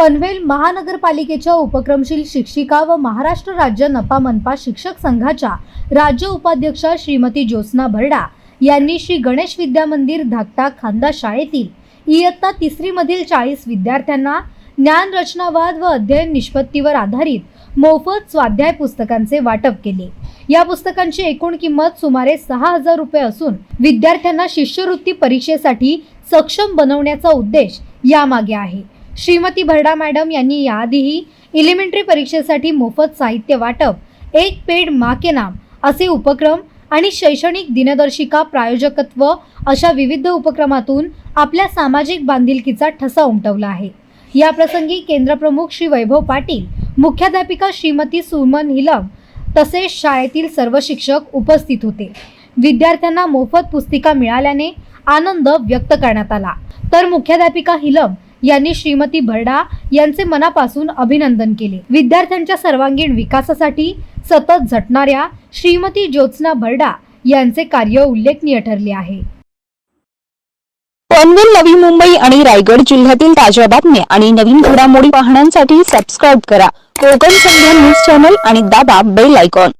पनवेल महानगरपालिकेच्या उपक्रमशील शिक्षिका व महाराष्ट्र राज्य नपा मनपा शिक्षक संघाच्या राज्य उपाध्यक्षा श्रीमती ज्योत्स्ना भरडा यांनी श्री गणेश विद्या मंदिर धाकटा खांदा शाळेतील इयत्ता तिसरीमधील चाळीस विद्यार्थ्यांना ज्ञान रचनावाद व अध्ययन निष्पत्तीवर आधारित मोफत स्वाध्याय पुस्तकांचे वाटप केले. या पुस्तकांची एकूण किंमत सुमारे सहा हजार रुपये असून विद्यार्थ्यांना शिष्यवृत्ती परीक्षेसाठी सक्षम बनवण्याचा उद्देश यामागे आहे. श्रीमती भरडा मॅडम यांनी याआधीही इलिमेंटरी परीक्षेसाठी मोफत साहित्य वाटप एक पेड मा के नाम असे उपक्रम आणि शैक्षणिक दिनदर्शिका प्रायोजकत्व अशा विविध उपक्रमातून आपल्या सामाजिक बांधिलकीचा ठसा उमटवला आहे. या प्रसंगी केंद्रप्रमुख श्री वैभव पाटील मुख्याध्यापिका श्रीमती सुमन हिलम तसेच शाळेतील सर्व शिक्षक उपस्थित होते. विद्यार्थ्यांना मोफत पुस्तिका मिळाल्याने आनंद व्यक्त करण्यात आला. तर मुख्याध्यापिका हिलम यांनी श्रीमती भरडा यांचे मनापासून अभिनंदन केले. विद्यार्थ्यांच्या सर्वांगीण विकासासाठी सतत झटणाऱ्या श्रीमती ज्योत्स्ना भरडा यांचे कार्य उल्लेखनीय ठरले आहे. पनवेल नवी मुंबई आणि रायगड जिल्ह्यातील ताज्या बातम्या आणि नवीन घडामोडी पाहण्यासाठी सबस्क्राईब करा. कोकण संध्या न्यूज चॅनल आणि दाबा बेल आयकॉन